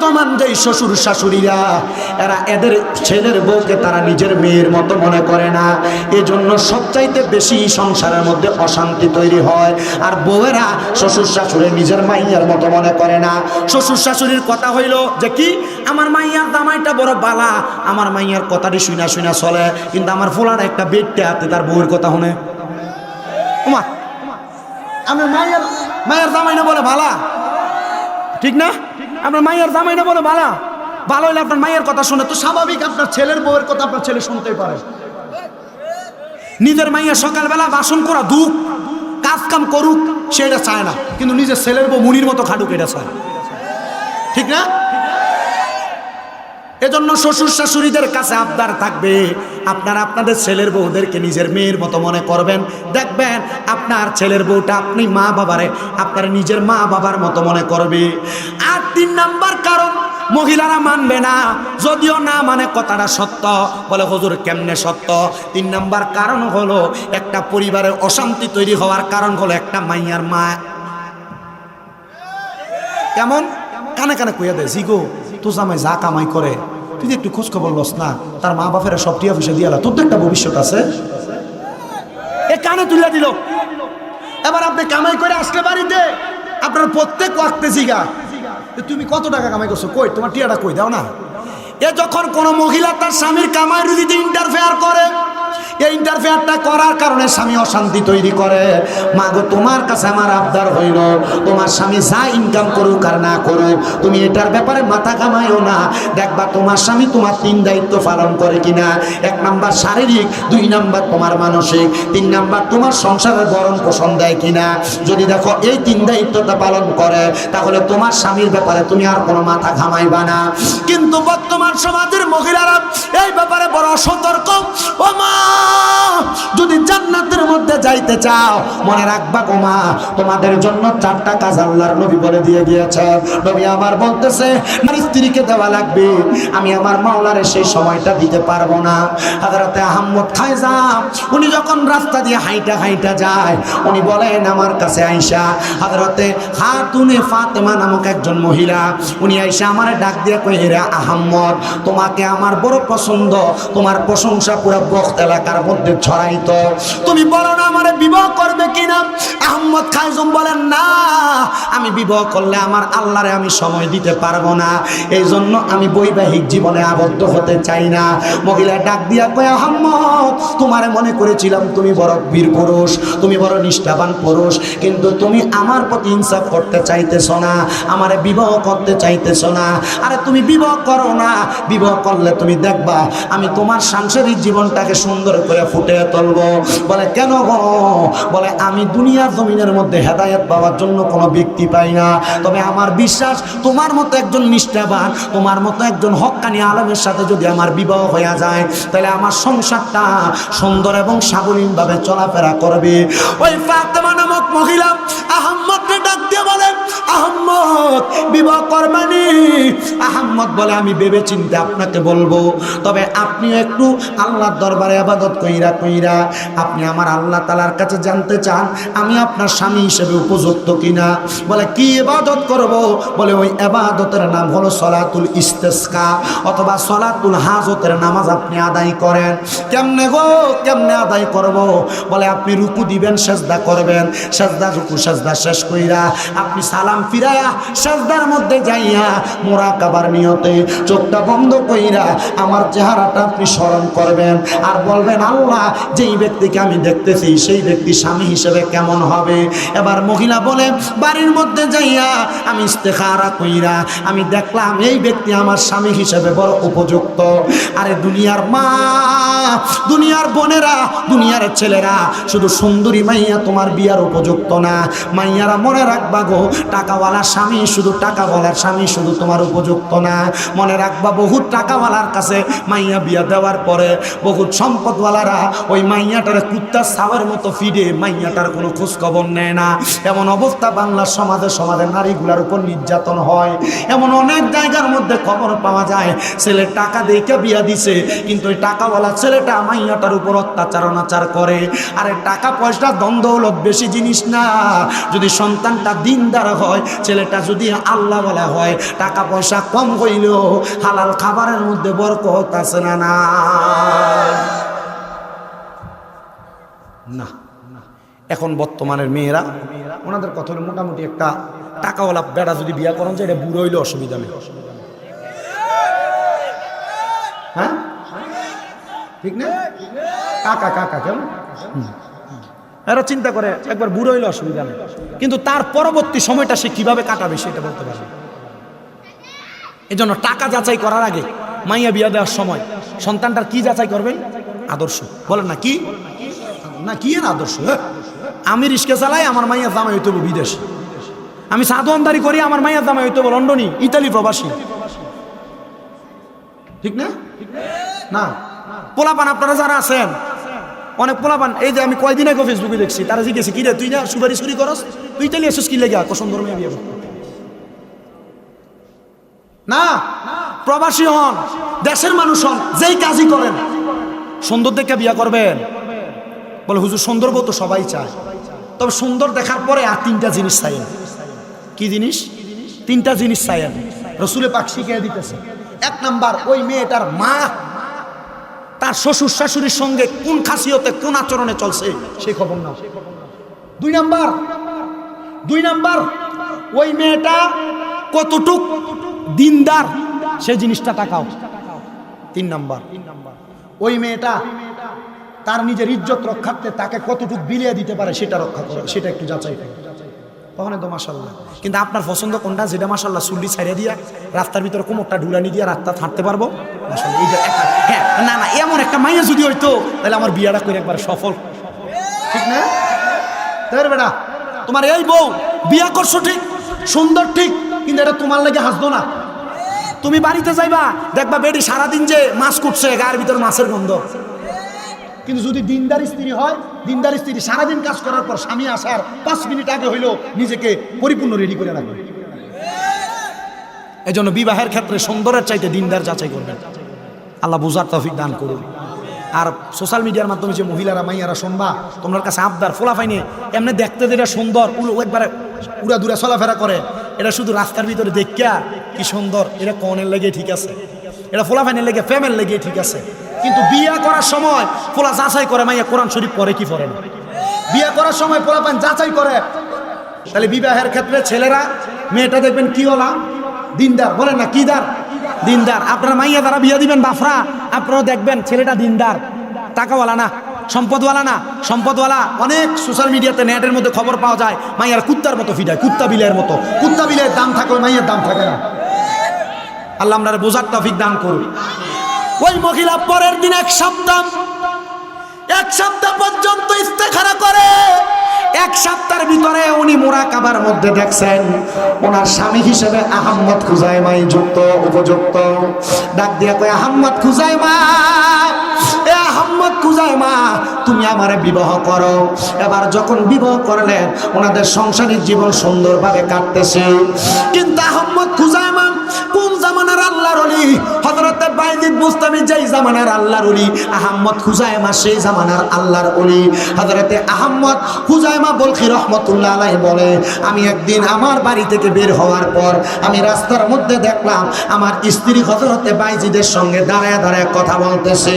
বর্তমান যেই শ্বশুর শাশুড়িরা, এরা এদের ছেলের বউকে তারা নিজের মেয়ের মতো মনে করে না। এজন্য সবচাইতে বেশি সংসারের মধ্যে অশান্তি তৈরি হয়। আর বউয়েরা শ্বশুর শাশুড়ি নিজের মাইয়ার মতো মনে করে না। শ্বশুর শাশুড়ির কথা হইল যে কি? আমার মাইয়ার দামাইটা বড় বালা, আমার মাইয়ার কথাটি শুনা শুনা চলে। কিন্তু আমার ফোলার একটা বেডটা হাতে তার বউয়ের কথা শুনে। ওমা আমি মায়ের মায়ের জামাই না বলে। ভালা ঠিক না? আপনার মায়ের জামাই না বলো ভালা? ভালো হলে আপনার মায়ের কথা শুনে তো স্বাভাবিক আপনার ছেলের বউয়ের কথা আপনার ছেলে শুনতেই পারে। নিজের মাইয়া সকালবেলা বাসন করা দুঃখ কাজ কাম করুক সেটা চায় না। কিন্তু নিজের ছেলের বউ মুনির মতো খাটুক, এটা চায়। ঠিক না? এজন্য শ্বশুর শাশুড়িদের কাছে আবদার থাকবে। আপনারা আপনাদের ছেলের বউদেরকে নিজের মেয়ের মতো মনে করবেন। দেখবেন আপনার ছেলের বউটা আপনি মা বাবারে, আপনার নিজের মা বাবার মতো মনে করবে। আর তিন নাম্বার কারণ, মহিলারা মানবে না। যদিও না মানে কথাটা সত্য, বলে হজুর কেমনে সত্য? তিন নাম্বার কারণ হলো একটা পরিবারের অশান্তি তৈরি হওয়ার কারণ হলো একটা মাইয়ার মা। কেমন? কানে কানে কইয়া দেয় জিগো তো জামাই যা কামাই করে তুই যে একটু খোঁজ খবর লস না, তার মা বাপের সব টিয়া ফেসে দিয়ালা তোর তো একটা ভবিষ্যৎ আছে। এ কানে তুলে দিল। এবার আপনি কামাই করে আসলে বাড়িতে, আপনার প্রত্যেক ওয়াক্তে জিগা। তুমি কত টাকা কামাই করছ? কই, তোমার টিয়াটা কই? দাও না। এ যখন কোনো মহিলা তার স্বামীর কামাই রুজিতে ইন্টারফেয়ার করে এই ইন্টারফেয়ারটা করার কারণে স্বামী অশান্তি তৈরি করে। মা গো, তোমার কাছে আমার আবদার হইল। তোমার স্বামী যা ইনকাম করুক আর না করুক, তুমি এটার ব্যাপারে মাথা কামাইও না। দেখবা, তোমার স্বামী তোমার তিন দায়িত্ব পালন করে কিনা। এক নাম্বার শারীরিক, দুই নাম্বার তোমার মানসিক। তিন নাম্বার তোমার সংসারের বরণ পোষণ দেয় কিনা। যদি দেখো এই তিন দায়িত্বটা পালন করে, তাহলে তোমার স্বামীর ব্যাপারে তুমি আর কোনো মাথা ঘামাইবা না। কিন্তু বর্তমান সমাজের মহিলারা এই ব্যাপারে বড় সতর্ক। ও মা! যদি জান্নাতের মধ্যে যাইতে চাও, মনে রাখবা গো মা, তোমাদের জন্য চারটা কাজ আল্লাহর নবী বলে দিয়ে গিয়েছে। নবী আমার বলতেছে, আমার স্ত্রীকে দেওয়া লাগবে, আমি আমার মাওলারে সেই সময়টা দিতে পারব না। হাজরাতে আহম্মদ খায়জা, উনি যখন রাস্তা দিয়ে হাইটা হাইটা যায়, উনি বলেন, আমার কাছে আইসা হাজরাতে হাতুনে ফাতেমা নামক একজন মহিলা, উনি আইসা আমার ডাক দিয়ে কহিরা আহম্মদ, তোমাকে আমার বড় পছন্দ, তোমার প্রশংসা পুরো বক্ত এলাকার মধ্যে ছড়াইতো। তুমি বলো না আমার বিবাহ করবে কিনা? আহম্মদ খাইজম বলেন, না, আমি বিবাহ করলে আমার আল্লাহরে আমি সময় দিতে পারব না। এই জন্য আমি বৈবাহিক জীবনে আবদ্ধ হতে চাই না। মহিলা ডাক দিয়া কয়, আহম্মদ, তোমারে মনে করেছিলাম তুমি বড় বীর পুরুষ, তুমি বড় নিষ্ঠাবান পুরুষ, কিন্তু তুমি আমার প্রতি ইনসাফ করতে চাইতেছ না, আমারে বিবাহ করতে চাইতেছ না। আরে তুমি বিবাহ করো না, বিবাহ করলে তুমি দেখবা, আমি তোমার সাংসারিক জীবনটাকে সুন্দর করে ফুটে তুলবো। বলে, কেন গো? বলে, আমি দুনিয়ার জমিনের মধ্যে হেদায়েত পাওয়ার জন্য কোনো ব্যক্তি পাই না। তবে আমার বিশ্বাস, তোমার মতো একজন নিষ্ঠাবান, তোমার মতো একজন হক্কানি আলমের সাথে যদি আমার বিবাহ হয়ে যায়, তাহলে আমার সংসারটা সুন্দর এবং সাবলীনভাবে চলাফেরা করবে। ওই ফাতেমা নামক মহিলা আহম্মদকে ডাক দিয়ে বলে, আহম্মদ, বিবাহ করবানি? আহম্মদ বলে, আমি ভেবে চিন্তে আপনাকে বলব। তবে আপনি একটু আল্লাহর দরবারে আবাদত কইরা কইরা আপনি আমার আল্লাহ তালার কাছে জানতে চান, আমি আপনার স্বামী হিসেবে উপযুক্ত কিনা? বলে, কি এবাদত করব? বলে, ওই এবাদতের নাম হলো সলাতুল ইস্তেস্কা অথবা সলাতুল হাজতের নামাজ আপনি আদায় করেন। কেমনে গো? কেমনে আদায় করব? বলে, আপনি রুকু দিবেন, সেজদা করবেন। সেজদা, রুকু, সেজদা শেষ কইরা আপনি সালাম ফিরায়া সেজদার মধ্যে যাইয়া মোরা কাবার নিয়তে চোখটা বন্ধ কইরা আমার চেহারাটা আপনি স্মরণ করবেন। আর বলবেন আল্লাহ, যেই ব্যক্তিকে আমি দেখতেছি, সেই ব্যক্তি স্বামী হিসেবে কেমন হবে? এবার মহিলা বলে, বাড়ির মধ্যে যাইয়া আমি ইস্তেখারা কইরা আমি দেখলাম এই ব্যক্তি আমার স্বামী হিসেবে বড় উপযুক্ত। আরে দুনিয়ার মা, দুনিয়ার বোনেরা, দুনিয়ার ছেলেরা, শুধু সুন্দরী মাইয়া তোমার বিয়ার উপযুক্ত না। মাইয়ারা মনে রাখবা গো, টাকাওয়ালা স্বামী শুধু টাকাওয়ালার স্বামী শুধু তোমার উপযুক্ত না। মনে রাখবা, বহুত টাকাওয়ালার কাছে মাইয়া বিয়া দেওয়ার পরে বহুত সম্পদওয়ালা টাকাওয়ালারা ওই মাইয়াটার কুত্তার সাওয়ার মতো ফিডে মাইয়াটার কোনো খোঁজখবর নেয় না। এমন অবস্থা বাংলার সমাজে সমাজে নারীগুলার উপর নির্যাতন হয়। এমন অনেক জায়গার মধ্যে খবর পাওয়া যায়, ছেলে টাকা দেখে বিয়া দিছে, কিন্তু ওই টাকাওয়ালা ছেলেটা মাইয়াটার উপর অত্যাচার, অনাচার করে। আরে টাকা পয়সা দ্বন্দ্ব হলো বেশি জিনিস না। যদি সন্তানটা দিনদার হয়, ছেলেটা যদি আল্লাহ বলা হয়, টাকা পয়সা কম হইলেও হালাল খাবারের মধ্যে বরকত আছে না না? না। এখন বর্তমানের মেয়েরা, ওনাদের কথা মোটামুটি একটা টাকাওয়ালা বেড়া যদি বিয়া করেন যে এটা বুড়ো হইলে অসুবিধা নেই। হ্যাঁ? ঠিক না? কাকা কাকা, কেমন? এরা চিন্তা করে, একবার বুড়ো হইলে অসুবিধা নেই। কিন্তু তার পরবর্তী সময়টা সে কীভাবে কাটাবে সেটা বলতে পারবে। এজন্য টাকা যাচাই করার আগে মাইয়া বিয়া দেওয়ার সময় সন্তানটার কি যাচাই করবেন? আদর্শ। বলেন না, কি? না, কি আদর্শ হ্যাঁ? আমি রিস্কে চালাই, আমার মাইয়া জামাই হইতে বিদেশ। আমি সাধুয়ানদারি করি, আমার মাইয়া জামাই হইতে লন্ডনী, ইতালি প্রবাসী। ঠিক না? না। পোলাপান আপনারা যারা আছেন, অনেক পোলাপান, এই যে আমি কয়দিন আগে ফেসবুকে দেখছি, তারা জিজ্ঞেসি, কি রে, তুই না সুপারি সুরি করস? তুই ইতালি এসেছিস কি লেগে? কসম ধর্মে বিয়ে? না। প্রবাসী হন, দেশের মানুষ হন, যেই কাজই করেন, সুন্দর দেখে বিয়া করবেন। বলে, হুজুর সুন্দর বউ তো সবাই চায়। তবে সুন্দর দেখার পরে আর তিনটা জিনিস চাইেন কি জিনিস? তিনটা জিনিস চাইেন রসুলে পাক শিখিয়ে দিতেছে। এক নাম্বার, ওই মেয়েটার মা, তার শ্বশুর শাশুড়ির সঙ্গে কোন খাসিয়তে, কোন আচরণে চলছে সেই খবর নাও। দুই নাম্বার দুই নাম্বার, ওই মেয়েটা কতটুক দিনদার সেই জিনিসটা টাকাও। তিন নাম্বার, ওই মেয়েটা তার নিজের ইজ্জত রক্ষার্থে তাকে কতটুক বিলিয়ে দিতে পারে সেটা রক্ষা করে, সেটা একটু যাচাই করে। তো মাসাল্লাহ কিন্তু আপনার পছন্দ কোনটা? যেটা মাসাল্লাহ চুল্লি ছাড়িয়ে দিয়া, রাস্তার ভিতরে কোমরটা ঢুলানি দিয়ে রাস্তা হাঁটতে পারব? হ্যাঁ না না, এমন একটা মাইয়া যদি হইতো, তাহলে আমার বিয়াটা করে একবার সফল। ঠিক না? তাই বেটা, তোমার এই বউ, বিয়া করছ ঠিক, সুন্দর ঠিক, কিন্তু এটা তোমার লাগে হাসতো না। তুমি বাড়িতে যাইবা, দেখবা বেডি সারাদিন যে মাছ কুটছে, গায়ের ভিতরে মাছের গন্ধ। কিন্তু যদি দিনদার স্ত্রী হয়, দিনদার স্ত্রী সারাদিন কাজ করার পর স্বামী আসার পাঁচ মিনিট আগে হইলেও নিজেকে পরিপূর্ণ রেডি করে রাখবে। জন্য বিবাহের ক্ষেত্রে সুন্দরের চাইতে দিনদার যাচাই করবেন। আল্লাহ বুঝার তফিক দান করুন। আর সোশ্যাল মিডিয়ার মাধ্যমে যে মহিলারা, মাইয়ারা শুনবা তোমার কাছে আবদার ফোলা ফাইনে এমনি দেখতে যেটা সুন্দর, উল একবারে উড়া দূরা চলাফেরা করে, এটা শুধু রাস্তার ভিতরে দেখিয়া কি সুন্দর, এটা কনের লেগে ঠিক আছে, এটা ফোলা ফাইনের লেগে ফ্যামের লেগে ঠিক আছে। কিন্তু বিয়া করার সময় ফোলা যাচাই করে মাইয়া কোরআন শরীফ পরে কি পড়ে না? বিয়া করার সময় পোলা পান যাচাই করে। তাহলে বিবাহের ক্ষেত্রে ছেলেরা, মেয়েটা দেখবেন কি হলা দিনদার। বলেন না, কি দার? দিনদার। আপনার মাইয়া দ্বারা বিয়ে দিবেন বাফরা। আপনারাও দেখবেন ছেলেটা দিনদার। টাকাওয়ালা না, সম্পদওয়ালা না, সম্পদওয়ালা। অনেক সোশ্যাল মিডিয়াতে নেটের মধ্যে খবর পাওয়া যায়, মাইয়ার কুত্তার মতো ফিডায় কুত্তা বিলের মতো। কুত্তা বিলের দাম থাকলে মাইয়ের দাম থাকে না। আল্লাহ আপনারা বোঝার তফিক দান করুন ওই মহিলা পরের দিন এক সপ্তাহ এক সপ্তাহ পর্যন্ত ইস্তেখারা করে। এক সপ্তাহের ভিতরে উনি মোরাকাবার মধ্যে দেখছেন, ওনার স্বামী হিসেবে আহম্মদ খুজাই খুজাইমাই যুক্ত, উপযুক্ত। ডাক দিয়া কয়, আহম্মদ খুজাইমা, এ আহম্মদ তুমি আমারে বিবাহ করো। এবার যখন বিবাহ করলেন, ওনাদের সংসারিক জীবন সুন্দরভাবে কাটতেছে। কিন্তু আহম্মদ খুজাইমা, কোন জামানার আল্লাহর অলি হযরতে বাইজিদ বুস্তামি যেই জামানার আল্লাহর আহম্মদ সেই জামানার আল্লাহর আহম্মদ বলখি রহমতুল্লাহ আলাইহি বলে, আমি একদিন আমার বাড়ি থেকে বের হওয়ার পর আমি রাস্তার মধ্যে দেখলাম আমার স্ত্রী হযরতে বাইজিদের সঙ্গে দাঁড়ায় দাঁড়ায় কথা বলতেছে।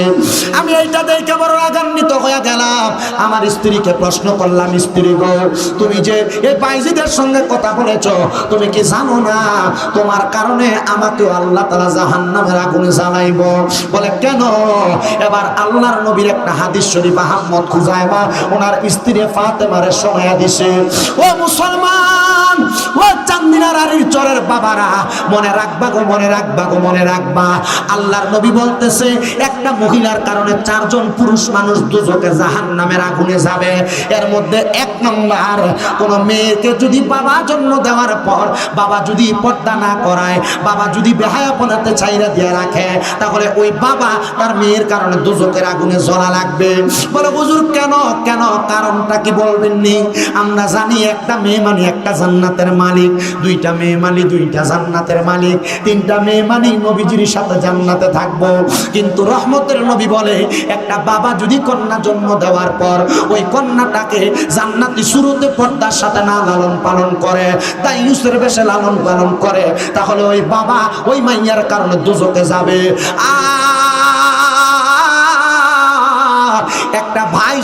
আমি এইটা দেখে বড় রাগান্বিত হয়ে গেলাম। আমার স্ত্রীকে প্রশ্ন করলাম, স্ত্রী গো, তুমি যে এই বাইজিদের সঙ্গে কথা বলেছ, তুমি কি জানো না? তোমার কারণে আমাকে আল্লাহ তালা জাহান নামের আগুনে জ্বালাইব বলে, কেন? এবার আল্লাহর নবীর একটা হাদিস শরীফ আহম্মদ খুজাইবা ওনার স্ত্রী ফাতেমারে শোনায়া দিছে। ও মুসলমান! ও চান্দিনার আরির চরের বাবারা, মনে রাখবা গো, মনে রাখবা গো, মনে রাখবা। আল্লাহর নবী বলতেছে, একটা মহিলার কারণে চারজন পুরুষ মানুষ দুজকে জাহান নামের আগুনে যাবে। এর মধ্যে এক নম্বর, কোন মেয়েকে যদি বাবা জন্ম দেওয়ার পর, বাবা যদি পর্দা না করায়, বাবা যদি বেহায়াপনাতে চাইরা দিয়ে রাখে, তাহলে ওই বাবা তার মেয়ের কারণে দুজকের আগুনে জ্বলা লাগবে। বলে, হুজুর, কেন? কেন? কারণটা কি বলবেননি? আমরা জানি একটা মেয়ে মানে একটা জান্নাতের মালিক, দুইটা মেয়ে মালিক দুইটা জান্নাতের মালিক, তিনটা মেয়ে মালিক নবীজির সাথে জান্নাতে থাকব। কিন্তু রহমতের নবী বলে, একটা বাবা যদি কন্যা জন্ম দেওয়ার পর ওই কন্যাটাকে জান্নাতি শুরুতে পর্দার সাথে না লালন পালন করে, তাই ইউসের বেশে লালন পালন করে, তাহলে ওই বাবা ওই মাইয়ার কারণে দুজকে যাবে। আর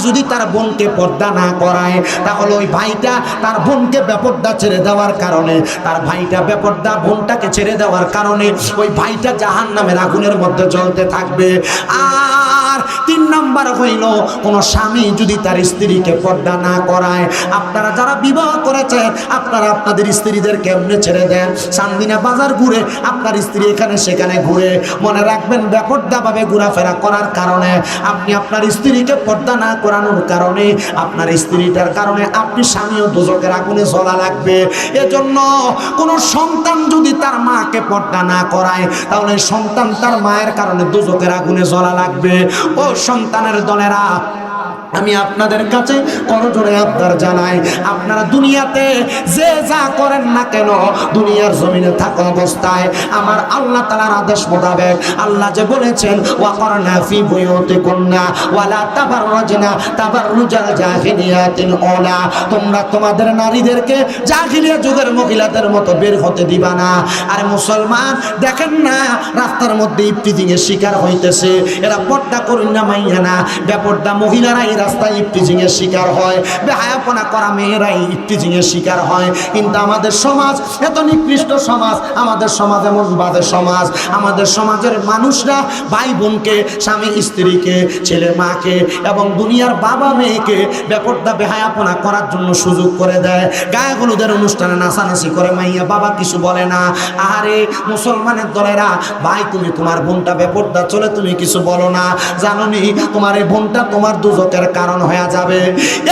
যদি তার বোনকে পর্দা না করায়, তাহলে ওই ভাইটা তার বোনকে বেপর্দা ছেড়ে দেওয়ার কারণে, তার ভাইটা বেপর্দা বোনটাকে ছেড়ে দেওয়ার কারণে ওই ভাইটা জাহান নামের আগুনের মধ্যে জ্বলতে থাকবে। আর তিন নাম্বার হইল, কোন স্বামী যদি তার স্ত্রীকে পর্দা না করায়, আপনারা যারা বিবাহ করেছেন, আপনারা আপনাদের স্ত্রীদের কেমনে ছেড়ে দেন। সান্দিনা বাজার ঘুরে আপনার স্ত্রী এখানে সেখানে ঘুরে, মনে রাখবেন বেপর্দা ভাবে ঘোরাফেরা করার কারণে আপনি আপনার স্ত্রীকে পর্দা না করানোর কারণে, আপনার স্ত্রীটার কারণে আপনি স্বামীও দুজকের আগুনে জ্বলা লাগবে। এজন্য কোন সন্তান যদি তার মাকে পর্দা না করায়, তাহলে সন্তান তার মায়ের কারণে দুজকের আগুনে জ্বলা লাগবে। ও সন্তানের দলেরা আমি আপনাদের কাছে করজোরে আবদার জানাই, আপনারা দুনিয়াতে যে যা করেন না কেন, দুনিয়ার জমিনে থাকা অবস্থায় আমার আল্লাহ তালার আদেশ মোতাবেক আল্লাহ যে বলেছেন, ওয়াকরনা ফি বুয়ুতি কন্যা ওয়ালা তাবাররাজনা তাবাররুজাল জাহিলিয়াতিন ওলা তোমরা তোমাদের নারীদেরকে জাহিলিয়া যুগের মহিলাদের মতো বের হতে দিবা না। আর মুসলমান, দেখেন না, রাস্তার মধ্যে ইফতিজিং এর শিকার হইতেছে, এরা পর্দা করুন না মাইয়া না, বেপর্দা মহিলারা রাস্তায় ইফতিজিং এর শিকার হয়, বেহায়াপনা করা মেয়েরাই ইফতিজিং এর শিকার হয়। কিন্তু আমাদের সমাজ, এত নিকৃষ্ট সমাজ, আমাদের সমাজ এমন বাদে সমাজ। আমাদের সমাজের মানুষরা ভাই বোনকে স্বামী, স্ত্রীকে, ছেলে মাকে এবং দুনিয়ার বাবা মেয়েকে বেপর্দা, বেহায়াপনা করার জন্য সুযোগ করে দেয়। গায়ে হলুদের অনুষ্ঠানে নাচানাচি করে মাইয়া বাবা কিছু বলে না। আরে মুসলমানের দলেরা, ভাই, তুমি তোমার বোনটা বেপর্দা, চলে তুমি কিছু বলো না। জাননি, তোমার এই বোনটা তোমার দুজকের কারণ হয়ে যাবে।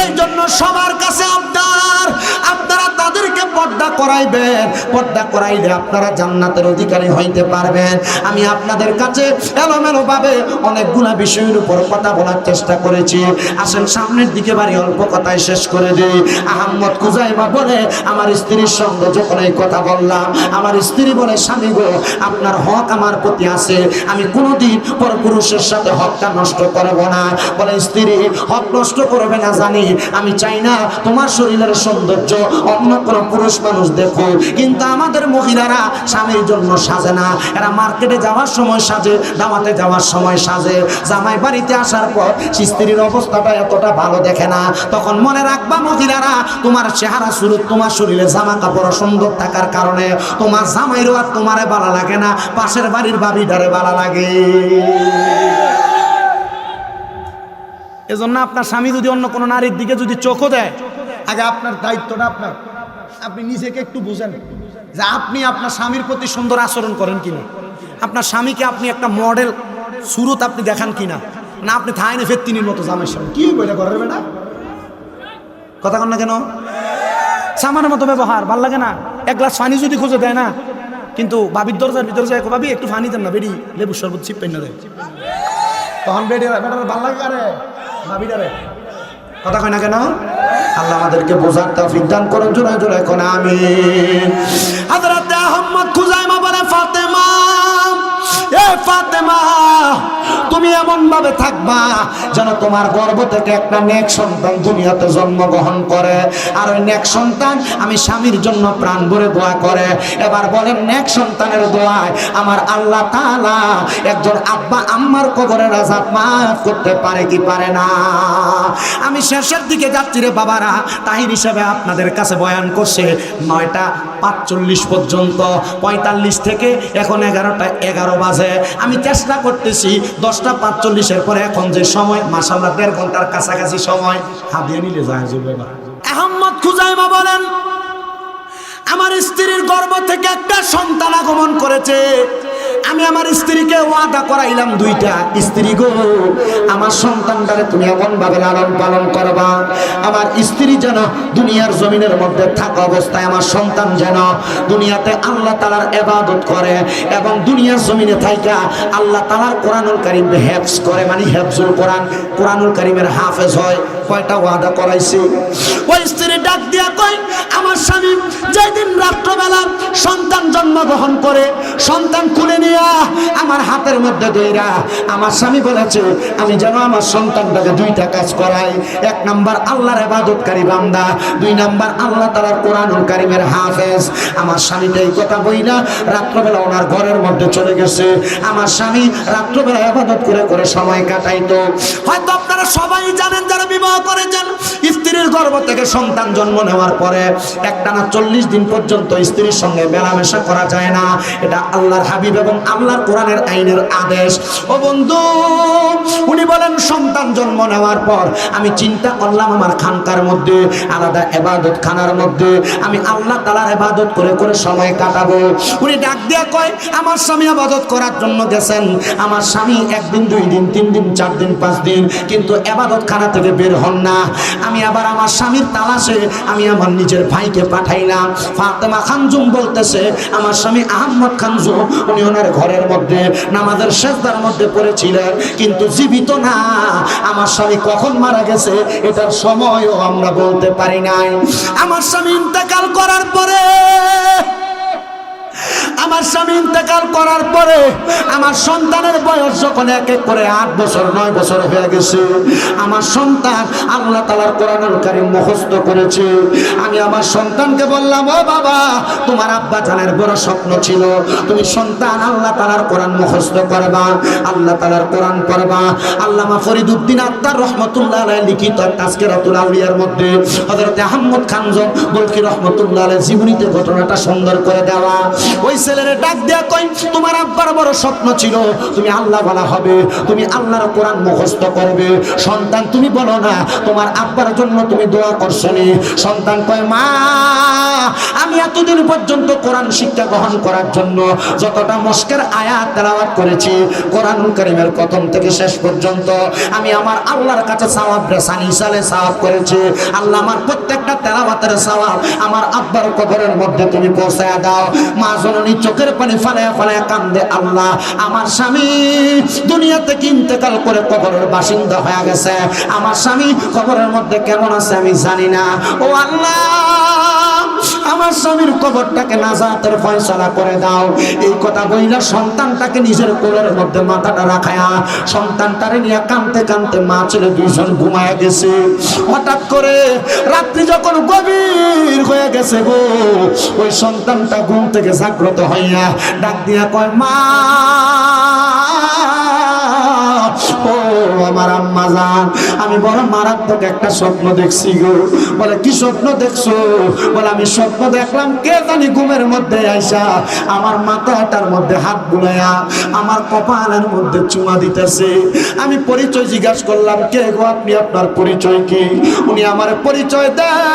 এই জন্য সবার কাছে আবদার আপনারা তাদেরকে পর্দা করাইবেন, পর্দা করাইলে আপনারা জান্নাতের অধিকারী হইতে পারবেন। আমি আপনাদের কাছে এলোমেলো ভাবে অনেকগুলা বিষয়ের উপর কথা বলার চেষ্টা করেছি। আসেন, সামনের দিকে বাড়ি অল্প কথায় শেষ করে দিই। আহম্মদ কুজাইবা বলে, আমার স্ত্রীর সঙ্গে যখন এই কথা বললাম, আমার স্ত্রী বলে, স্বামী গো, আপনার হক আমার প্রতি আছে। আমি কোনোদিন পর পুরুষের সাথে হকটা নষ্ট করব না। বলে, স্ত্রী, হক নষ্ট করবে না জানি। আমি চাই না তোমার শরীরের সৌন্দর্য অন্য কোনো পুরুষ মানুষ দেখো। কিন্তু আমাদের মহিলারা স্বামীর জন্য সাজে না। এরা মার্কেটে যাওয়ার সময় সাজে দামাতে যাওয়ার সময় সাজে। জামাই বাড়িতে আসার পর স্ত্রীর অবস্থাটা এতটা ভালো দেখে না। তখন মনে রাখবা মহিলারা, তোমার চেহারা শুরু তোমার শরীরে জামা কাপড় সুন্দর থাকার কারণে তোমার জামাইরও আর তোমারে ভালো লাগে না। পাশের বাড়ির বাবিটারে ভালো লাগে। এজন্য আপনার স্বামী যদি অন্য কোনো নারীর দিকে যদি চোখও দেয়, আগে আপনার দায়িত্বটা আপনার। আপনি নিজেকে একটু বুঝেন যে আপনি আপনার স্বামীর প্রতি সুন্দর আচরণ করেন কিনা। আপনার স্বামীকে আপনি একটা মডেল সুরত আপনি দেখান কিনা। না, আপনি থাইনে ফেত্তিনির মতো জামের সামনে কি বলে করার বেটা? কথা কন না কেন? সামানের মতো ব্যবহার, ভালো লাগে না। এক গ্লাস পানি যদি খুঁজে দেয় না। কিন্তু বাবির দরজার ভিতরে যায় ভাবি একটু পানি দেন না, বেডি লেবু শরবত চিপ পেন না দেয় তখন বেডি বেটার ভালো লাগে আরে ভাবিটারে কথা কয় না কেন? আল্লাহ আমাদেরকে বোঝার তা দান করার জন্য আমি আমি তুমি এমন ভাবে থাকবা যেন তোমার গর্ভ থেকে একটা নেক সন্তান দুনিয়াতে জন্মগ্রহণ করে। আর ওই নেক সন্তান আমি স্বামীর জন্য প্রাণ ভরে দোয়া করে। এবার বলেন, নেক সন্তানের দোয়ায় আমার আল্লাহ তাআলা একজন আব্বা আম্মার কবরের আজাব মাফ করতে পারে কি পারে না? আমি শেষের দিকে যাচ্ছি রে বাবারা, তাহির হিসেবে আপনাদের কাছে বয়ান করছে, নয়টা পাঁচচল্লিশ পর্যন্ত, পঁয়তাল্লিশ থেকে এখন এগারোটা এগারো বাজে। আমি চেষ্টা করতেছি, দশটা পাঁচচল্লিশের পরে এখন যে সময় মাসাল্লাহ দেড় ঘণ্টার কাছাকাছি সময়, হাবিয়ে নিলে যায় বাবা আহম্মদ খুজাইমা বলেন, আমার স্ত্রীর গর্ভ থেকে একটা সন্তান আগমন করেছে। আমি আমার স্ত্রীকে ওয়াদা করাইলাম দুইটা। স্ত্রী গো, আমার সন্তানটারে তুমি এমন ভাবে লালন পালন করবা। আমার স্ত্রী যেন দুনিয়ার জমিনের মধ্যে থাকা অবস্থায় আমার সন্তান যেন দুনিয়াতে আল্লাহ তালার এবাদত করে এবং দুনিয়ার জমিনে থাইকা আল্লাহ তালার কোরআনুল কারিম হেফজ করে মানে হেফজুল কোরআন, কোরআনুল কারিমের হাফেজ হয়। কয়টা ওয়াদা করাইছে? ওই স্ত্রী ডাক দিয়া কয়, আমার স্বামী, যেদিন রাত্রবেলা সন্তান জন্মগ্রহণ করে, সন্তান খুলে নিয়ে আমার হাতের মধ্যে দইরা আমার স্বামী বলেছে, আমি যেন আমার সন্তানটাকে দুইটা কাজ করাই। এক নাম্বার আল্লাহর ইবাদতকারী বান্দা, দুই নাম্বার আল্লাহ তাআলার কোরআনুল কারিমের হাফেজ। আমার স্বামীটা এই কথা বই না রাত্রবেলা ওনার ঘরের মধ্যে চলে গেছে। আমার স্বামী রাত্রবেলা ইবাদত করে করে সময় কাটাইতো। হয়তো আপনারা সবাই জানেন যারা বিবাহ করেছেন, স্ত্রীর গর্ভ থেকে সন্তান জন্ম নেওয়ার পরে একটানা চল্লিশ দিন পর্যন্ত স্ত্রীর সঙ্গে মেলামেশা করা যায় না। এটা আল্লাহর হাবিব এবং আল্লাহর কোরআনের আইনের আদেশ। ও বন্ধু, উনি বলেন, সন্তান জন্ম নেওয়ার পর আমি চিন্তা করলাম আমার খানকার মধ্যে, আলাদা এবাদত খানার মধ্যে, আমি আল্লাহ তালার এবাদত করে করে সময় কাটাবো। উনি ডাক দিয়া কয়, আমার স্বামী আবাদত করার জন্য গেছেন। আমার স্বামী একদিন, দুই দিন, তিন দিন, চার দিন, পাঁচ দিন, কিন্তু এবাদত খানা থেকে বের হন না। আমি আবার আমার স্বামীর তালাশে, আমি আমার নিজের ভাইকে পাঠাইলাম ফাতেমা খানজুম বলতেছে, আমার স্বামী আহম্মদ খানজুম উনি ওনার ঘরের মধ্যে, নামাজের শেষদার মধ্যে পড়েছিলেন, কিন্তু জীবিত না। আমার স্বামী কখন মারা গেছে, এটার সময়ও আমরা বলতে পারি নাই। আমার স্বামী ইন্তেকাল করার পরে আমার স্বামী ইন্তেকাল করার পরে আমার সন্তানের বয়স যখন এক এক করে আট বছর, নয় বছর হয়ে গেছে। আমার সন্তান আল্লাহ তালার কোরআনুল কারিম মুখস্থ করেছে। আমি আমার সন্তানকে বললাম, ও বাবা, তোমার আব্বা জানের বড় স্বপ্ন ছিল। তুমি সন্তান আল্লাহ তালার কোরআন মুখস্থ করবা, আল্লাহ তালার কোরআন পড়বা। আল্লামা ফরিদুদ্দিন আত্মার রহমতুল্লাহ লিখিত তাস্কেরাতুল আউলিয়ার মধ্যে, হযরত আহমদ খানজন বলকি রহমতুল্লাহ জীবনীতে ঘটনাটা সুন্দর করে দেওয়া। ওই ছেলের ডাক দেয়া কই তোমার আব্বার বড় স্বপ্ন ছিল, তুমি আল্লাহ বলা হবে, তুমি আল্লাহর কোরআন মুখস্থ করবে। সন্তান তুমি বলো না, তোমার আব্বার জন্য তুমি দোয়া করছ নি সন্তান কয়, মা, আমি এতদিন পর্যন্ত কোরআন শিক্ষা গ্রহণ করার জন্য যতটা মস্কের আয়াত তেলাওয়াত করেছি, কোরআনুল কারীমের প্রথম থেকে শেষ পর্যন্ত আমি আমার আল্লাহর কাছে সওয়াব, রেসানি সালে সওয়াব করেছি। আল্লাহ আমার প্রত্যেকটা তেলাওয়াতের সওয়াব আমার আব্বার কবরের মধ্যে তুমি পৌঁছায় দাও। মা জননী চোখের পানি ফালায়া ফালায়া কান্দে, আল্লাহ, আমার স্বামী দুনিয়াতে ইন্তেকাল করে কবরের বাসিন্দা হয়ে গেছে। আমার স্বামী কবরের মধ্যে কেমন আছে আমি জানি না। ও আল্লাহ আমার স্বামীর কবরটাকে নাজাতের ফয়সালা করে দাও। এই কথা বইলা সন্তানটাকে নিজের কোলের মধ্যে মাথাটা রাখায়া সন্তানটারে নিয়ে কানতে কানতে মা ছেলে দুইজন ঘুমায় গেছে। হঠাৎ করে রাত্রি যখন গভীর হয়ে গেছে গো, ওই সন্তানটা ঘুম থেকে জাগ্রত হইয়া ডাক দিয়া কয়, মা! আমার আম্মা জান আমি বড় মারাত্মক একটা স্বপ্ন দেখছি গো। বলে, কি স্বপ্ন দেখছ? বলে, আমি স্বপ্ন দেখলাম, কে জানি ঘুমের মধ্যে আইসা, আমার মাথাটার মধ্যে হাত বুলাইয়া আমার কপালের মধ্যে চুমা দিতেছে। আমি পরিচয় জিজ্ঞাসা করলাম, কে গো আপনি? আপনার পরিচয় কি? উনি আমার পরিচয় দেয়।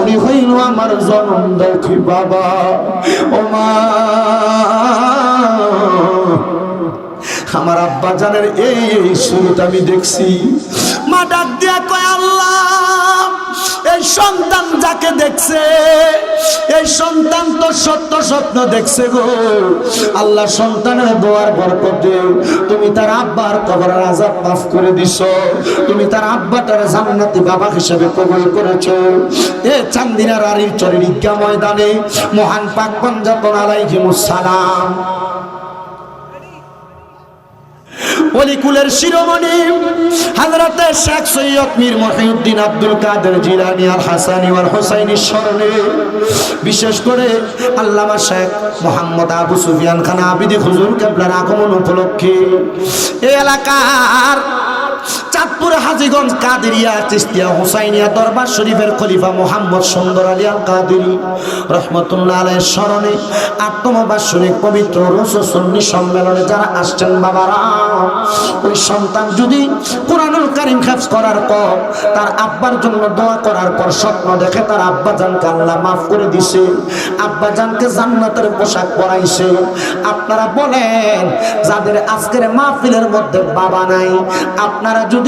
উনি হইল আমার জনম দেখি বাবা। ও মা আমার আব্বা জানের এই এই শুরুটা আমি দেখছি। মা ডাক দিয়া কয়, আল্লাহ, এই সন্তান যাকে দেখছে, এই সন্তান তো সত্য স্বপ্ন দেখছে গো। আল্লাহ সন্তানের দোয়ার দেও তুমি তার আব্বার কবরের আজাব মাফ করে দিছ। তুমি তার আব্বাটার জান্নাতি বাবা হিসেবে কবল করেছ। এ চান্দিনার আরির ঈদগাহ ময়দানে মহান পাক পঞ্জাতন আলাইহিমুস সালাম। অলিকুলের শিরোমণি হাজরাতে শেখ সৈয়দ মীর মহিউদ্দিন আব্দুল কাদের জিলানি আর হাসানি আর হোসাইনি স্মরণে, বিশেষ করে আল্লামা শেখ মোহাম্মদ আবু সুফিয়ান খান আবিদি হুজুর কেবলার আগমন উপলক্ষে এলাকার চাঁদপুরে, হাজিগঞ্জ, কাদেরিয়া চিস্তিয়া হুসাইনিয়া, দরবার শরীফের খলিফা মোহাম্মদ সুন্দর আলী আল কাদেরি রহমতুল্লাহ আলের স্মরণে আত্মবাসনিক পবিত্র রসুন্নি সম্মেলনে যারা আসছেন বাবারা, ওই সন্তান যদি কোরআনুল কারিম খেফ করার পর, তার আব্বার জন্য দোয়া করার পর স্বপ্ন দেখে, তার আব্বা জানকে আল্লাহ মাফ করে দিছে আব্বা জানকে জান্নাতের পোশাক পরাইছে। আপনারা বলেন, যাদের আজকের মাহফিলের মধ্যে বাবা নাই, আপনারা যদি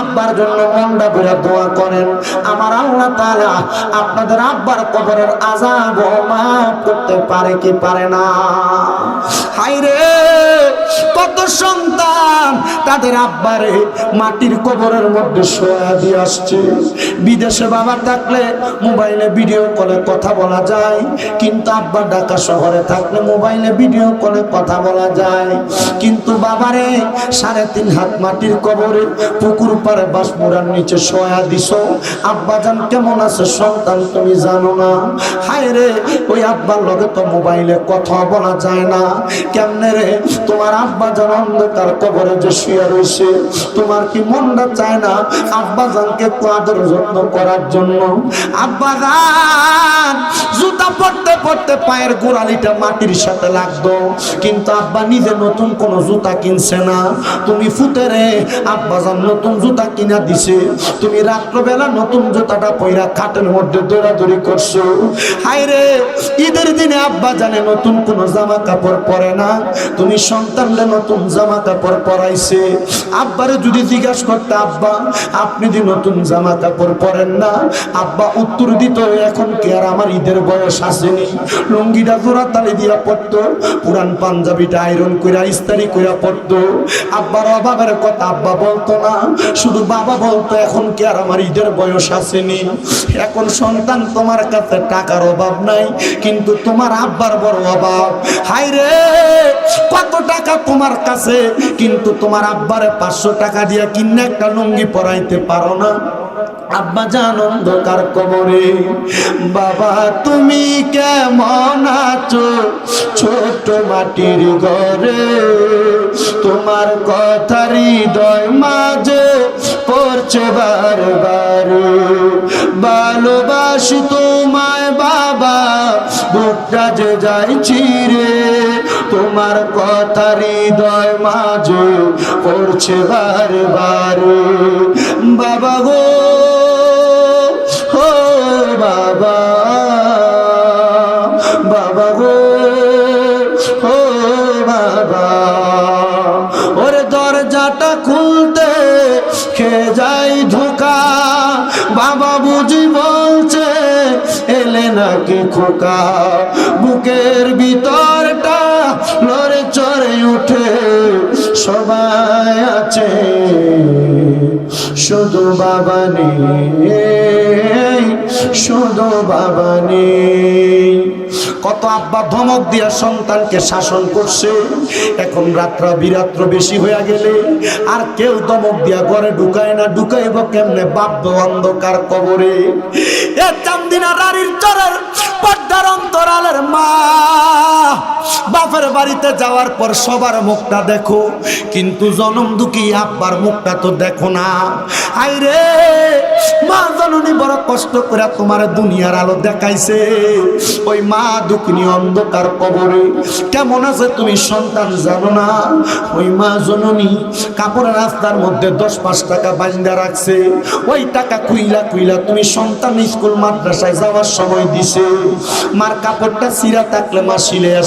আব্বার জন্য মন্ডা করে দোয়া করেন, আমার আল্লাহ তালা আপনাদের আব্বার কবরের আজাব মাফ করতে পারে কি পারে না? হাইরে কত সন্তান তাদের আব্বারে মাটির কবরের মধ্যে শোয়া দিয়ে আসছে। বিদেশে বাবা থাকলে মোবাইলে ভিডিও কলে কথা বলা যায়, কিন্তু আব্বা ঢাকা শহরে থাকলে মোবাইলে ভিডিও কলে কথা বলা যায়। কিন্তু বাবারে সাড়ে তিন হাত মাটির কবরে পুকুর পারে বাসমুরার নিচে শোয়া দিছ আব্বা জান কেমন আছে সন্তান তুমি জানো না? হায় রে, ওই আব্বার লগে তো মোবাইলে কথা বলা যায় না। কেমনে রে, তোমার অন্ধকার কবরে যে শুয়ে রয়েছে, তোমার কি মনটা চায় না যত্ন করার জন্য? জুতা পড়তে পড়তে পায়ের গোড়ালিটা মাটির সাথে লাগতো, কিন্তু আব্বা নিজে নতুন কোন জুতা কিনছে না। তুমি আব্বা জান নতুন জুতা কিনা দিছে। তুমি রাত্রবেলা নতুন জুতাটা পয়রা খাটের মধ্যে দৌড়াদৌড়ি করছ। হায় রে, ঈদের দিনে আব্বা জানে নতুন কোন জামা কাপড় পরে না। তুমি সন্তানরে নতুন জামা কাপড় পরাইছে। আব্বারে যদি জিজ্ঞাসা করতে, আব্বা, আপনি যে নতুন জামা কাপড় পরেন না? আব্বা উত্তর দিত এখন কে আর আমার ঈদের বয়স আসেনি? লুঙ্গিটা জোড়া তালি দিয়া পড়তো পুরান পাঞ্জাবিটা আয়রন কইরা ইস্তারি কইরা পড়ত আব্বার অভাবের কথা আব্বা বলতো না, শুধু বাবা বলতো, এখন কে আর আমার ঈদের বয়স আসেনি? এখন সন্তান তোমার কাছে টাকার অভাব নাই, কিন্তু তোমার আব্বার বড় অভাব। হাই রে কত টাকা তোমার কাছে, কিন্তু তোমার আব্বারে পাঁচশো টাকা দিয়ে কিনে একটা লুঙ্গি পরাইতে পারো না। আব্বা জান অন্ধকার কবরে, বাবা, তুমি কেমন আছো? ছোট মাটির ঘরে, তোমার কথা হৃদয় মাঝে পড়ছে বারবার। ভালোবাসি তোমায় বাবা, বুকটা যে যাই চিরে তোমার কথা হৃদয় মাঝে পড়ছে বারবার। বাবা গো এলে খোকা, বুকের ভিতরটা লড়ে চড়ে উঠে। সবাই আছে, শুধু বাবা নেই, শুধু বাবা নেই। কত আব্বা ধমক দিয়া সন্তানকে শাসন করছে, এখন রাত্রা বিরাত্র বেশি হয়ে গেলে, আর কেউ ধমক দিয়া ঘরে ঢুকায় না, ঢুকাইব কেমনে? বাপ অন্ধকার কবরে। এ চান্দিনা রানীর চরের পর্দার অন্তরালের মা। বাপের বাড়িতে যাওয়ার পর সবার মুখটা দেখো। কিন্তু জনম দুঃখী আব্বার মুখটা তো দেখো না। আইরে, মা জননী বড় কষ্ট করে তোমার দুনিয়ার আলো দেখাইছে। ওই মা দুঃখিনী অন্ধকার কবরে, কেমন আছে তুমি সন্তান জানো না? ওই মা জননী কাপড়ের রাস্তার মধ্যে দশ পাঁচ টাকা বান্দা রাখছে। ওই টাকা কুইলা কুইলা তুমি সন্তান স্কুল মাদ্রাসায় যাওয়ার সময় দিছে। মার কাপড়টা সিরা থাকলে মা সিলেয়া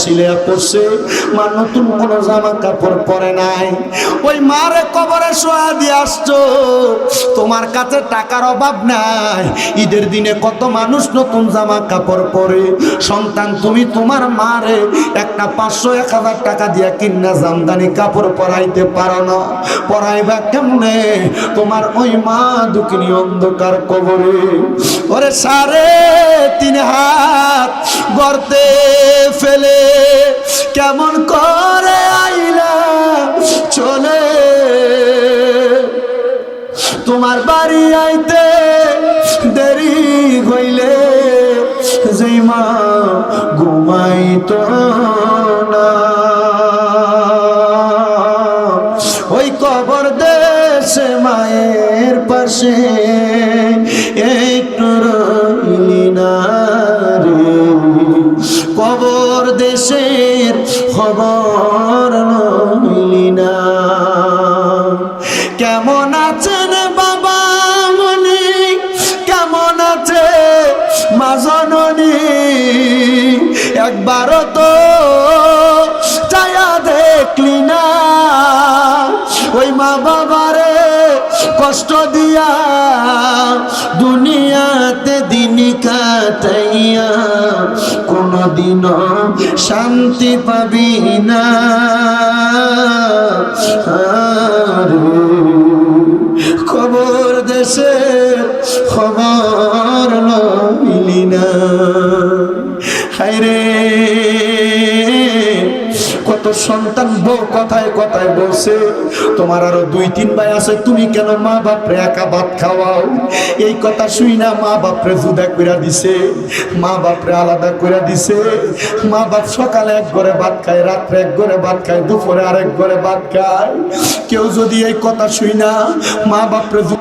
মা নতুন জামা কাপড় পরে নাই। ওই মারে কবরে শোয়া দিয়ে আসছো। তোমার কাছে টাকার অভাব নাই। ঈদের দিনে কত মানুষ নতুন জামা কাপড় পরে। সন্তান, তুমি তোমার মারে একটা পাঁচশো, এক হাজার টাকা দিয়া কিনা জামদানি কাপড় পরাইতে পারো না। পরাইবা কেমনে? তোমার ওই মা দুঃখিনী অন্ধকার কবরে। ওরে সারে, তিন হাত গর্তে ফেলে কেমন করে আইলা চলে? তোমার বাড়ি আইতে দেরি হইলে যেই মা কষ্ট দিয়া দুনিয়াতে দিন কাটাইয়া কোনদিন শান্তি পাবি না। খবর দেশে খবর লইলি না। হায়রে কত সন্তান বউ কথায় কথায় বলছে, তোমার আরও দুই, তিন ভাই আছে, তুমি কেন মা বাপরে একা ভাত খাওয়াও? এই কথা শুই না, মা বাপরে জুদা কইরা দিছে, মা বাপরে আলাদা কইরা দিছে। মা বাপ সকালে এক ঘরে ভাত খায়, রাত্রে এক ঘরে ভাত খায়, দুপুরে আরেক ঘরে ভাত খায়। কেউ যদি এই কথা শুই না, মা বাপরে